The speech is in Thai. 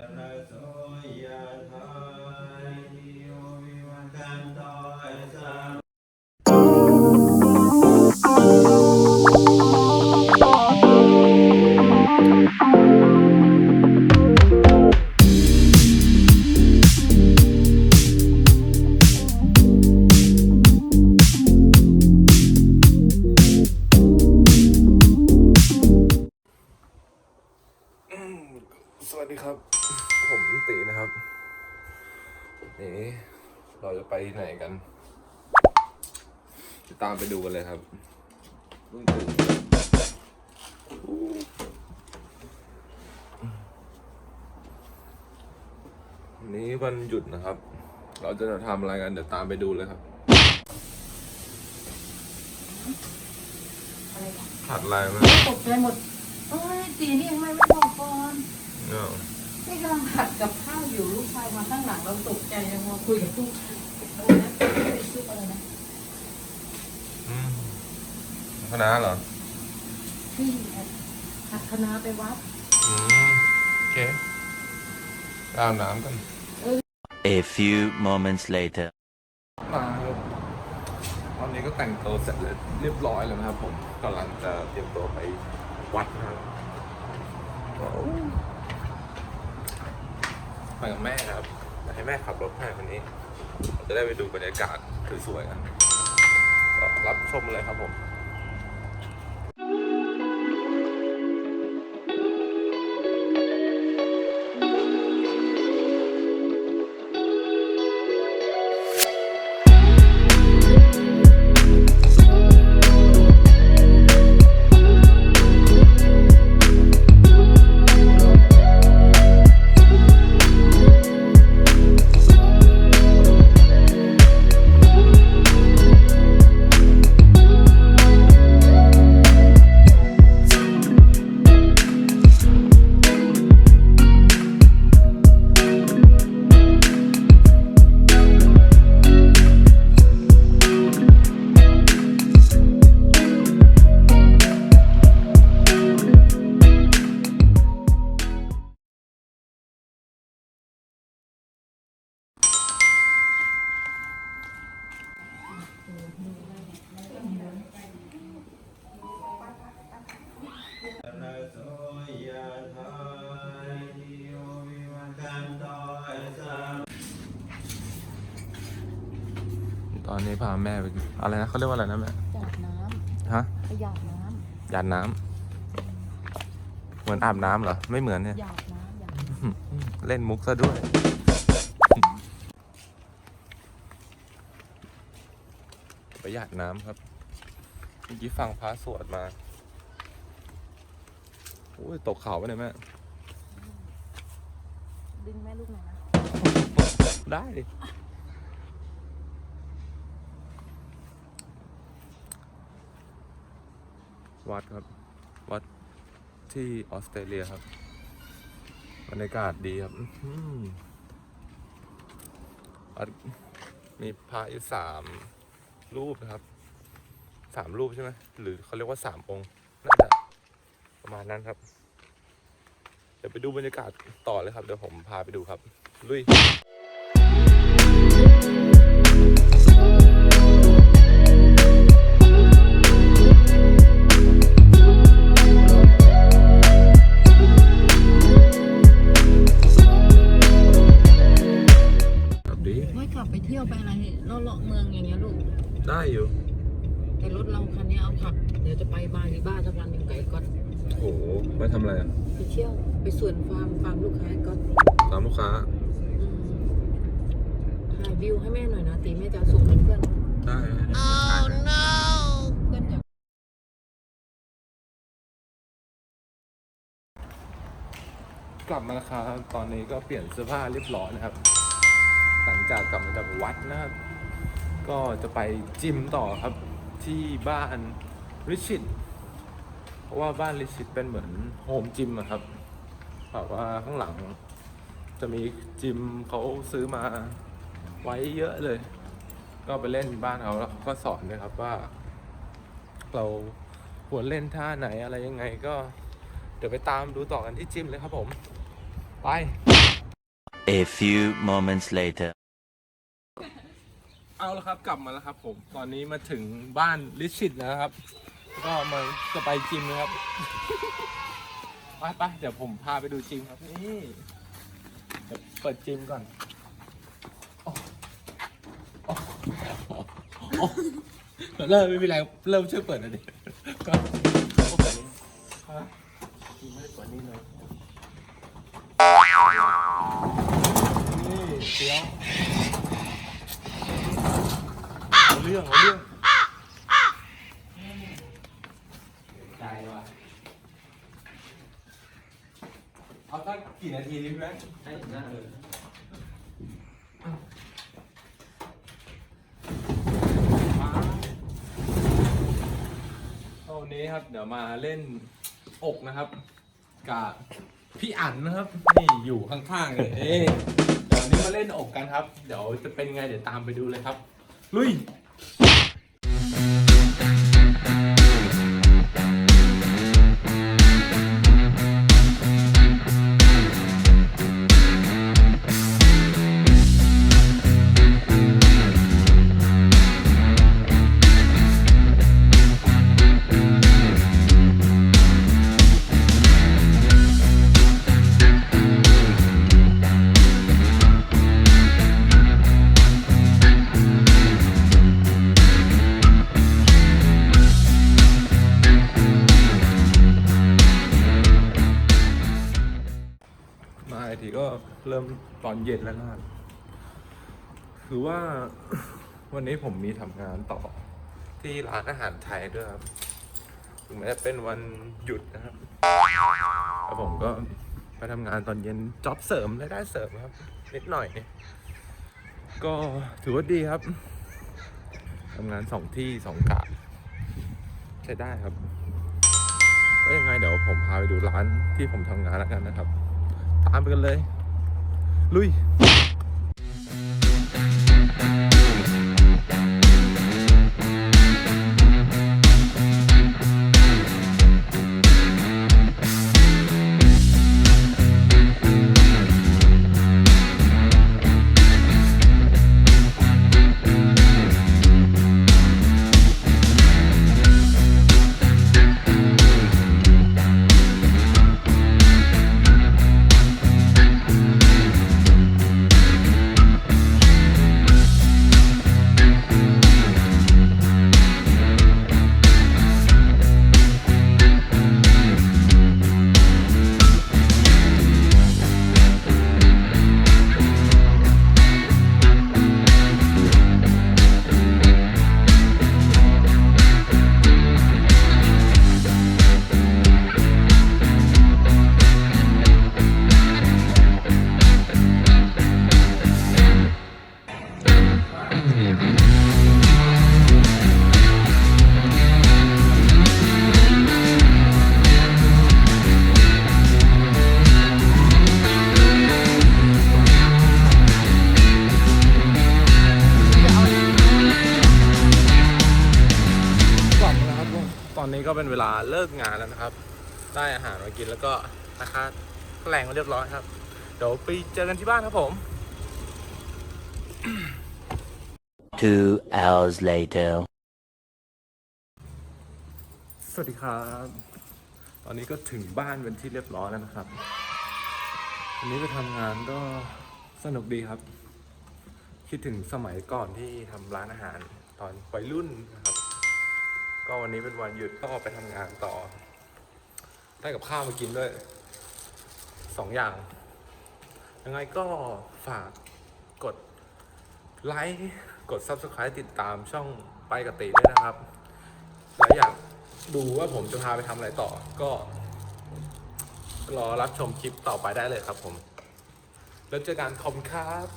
ระโสยธา เราจะไปไหนกันติดตามไปดูกันเลยครับลุงตู่วันนี้วันหยุดนะครับ เราจะทำอะไรกัน เดี๋ยวตามไปดูเลยครับผัดอะไรมาตกใจหมดเอ้ยตีนี่ยังไม่ไม่บอกก่อนเนาะนี่กำลังผัดกับข้าวอยู่ลูกชายมาข้างหลังเราตกใจยังมาคุยกับลูก อะไรนะเป็นซุปอะไรนะอืมคณะเหรอ ที่ผัดคะน้าไปวัด อืม โอเคอาบน้ำกัน A few moments later. มาครับตอนนี้ก็แต่งตัวเสร็จเลยเรียบร้อยแล้วนะครับผมกำลังจะเตรียมตัวไปวัดนะครับว้าวไปกับแม่ครับอยาก ให้แม่ขับรถให้วันนี้เราจะได้ไปดูบรรยากาศสวยๆกันรับชมเลยครับผม ตอนนี้พาแม่ไปอะไรนะเขาเรียกว่าอะไรนะแม่หยาดน้ฮะำขยาดน้หยาดน้ำเหมือนอาบน้ำเหรอ ไม่เหมือนเนี่ยำหยาดน้ำหยาดเล่นมุกซะด้วย ประหยัดน้ำครับเมื่อกี้ฟังพระสวดมาโอ้ยตกเขาไปเลยแม่ดึงแม่ลูกหน่อยนะได้ดิ วัดครับ วัดที่ออสเตรเลียครับบรรยากาศดีครับวัดมีพระอยู่สามรูปนะครับสามรูปใช่ไหมหรือเขาเรียกว่าสามองค์น่าจะประมาณนั้นครับ เดี๋ยวไปดูบรรยากาศต่อเลยครับ เดี๋ยวผมพาไปดูครับ ลุย ไปทำอะไรอะไปเที่ยวไปสวนฟาร์มฟาร์มลูกค้าก่อนตามลูกค้าอืมถ่ายวิวให้แม่หน่อยนะตีแม่จะส่งเป็นเพื่อนได้เพื่อนจะกลับมาแล้วครับ ตอนนี้ก็เปลี่ยนเสื้อผ้าเรียบร้อยนะครับ หลังจากกลับมาจากวัดนะครับ ก็จะไปจิมต่อครับที่บ้านริชิตเพ ราะว่าบ้านริชิตเป็นเหมือนโฮมจิมอะครับแบบว่าข้างหลัง จะมีจิมเขาซื้อมาไว้เยอะเลย ก็ไปเล่นบ้านเขาแล้วเขาก็สอนด้วยครับว่า เราควรเล่นท่าไหนอะไรยังไงก็ เดี๋ยวไปตามดูต่อกันที่จิมเลยครับผม ไป A few moments later. เอาละครับกลับมาแล้วครับผม ตอนนี้มาถึงบ้านลิชิตแล้วนะครับ ก็มาจะไปจิมนะครับ ไปไปเดี๋ยวผมพาไปดูจิมครับ นี่เดี๋ยวเปิดจิมก่อนโอ้โอ้โอ้เริ่มไม่เป็นไรเริ่มช่วยเปิดหน่อยดิก็โอเคฮะจิมไม่ได้เปิดนี่เลยนี่เสียวเรื่องเรื่องใจว่ะเอา ตั้งกี่นาทีดีพี่แบงค์ให้หน้าเลยวันนี้ครับ เดี๋ยวมาเล่นอกนะครับ กับพี่อั๋นนะครับ นี่อยู่ข้างๆเลยเอ๊ะเดี๋ยววันนี้มาเล่นอกกันครับ เดี๋ยวจะเป็นไงเดี๋ยวตามไปดูเลยครับ ลุย ก็เริ่มตอนเย็นแล้วนะครับคือว่าวันนี้ผมมีทำงานต่อที่ร้านอาหารไทยด้วยครับถึงแม้จะเป็นวันหยุดนะครับแล้วผมก็ไปทำงานตอนเย็นจ็อบเสริมรายได้เสริมครับนิดหน่อยก็ถือว่าดีครับทำงานสองที่สองกะใช้ได้ครับก็ยังไงเดี๋ยวผมพาไปดูร้านที่ผมทำงานแล้วกันนะครับ ตามไปกันเลย ลุย เป็นเวลาเลิกงานแล้วนะครับ ได้อาหารมากินแล้วก็นะคะแรงมาเรียบร้อยครับ เดี๋ยวไปเจอกันที่บ้านครับผม Two hours later. สวัสดีครับ ตอนนี้ก็ถึงบ้านเป็นที่เรียบร้อยแล้วนะครับ วันนี้ไปทำงานก็สนุกดีครับ คิดถึงสมัยก่อนที่ทำร้านอาหารตอนวัยรุ่นนะครับ ก็วันนี้เป็นวันหยุดก็ออกไปทำงานต่อ ได้กับข้าวมากินด้วยสองอย่าง ยังไงก็ฝากกดไลค์กด Subscribe ติดตามช่องไปกติด้วยนะครับแล้วอยากดูว่าผมจะพาไปทำอะไรต่อ ก็รอรับชมคลิปต่อไปได้เลยครับผม แล้วเจอกันคอมครับ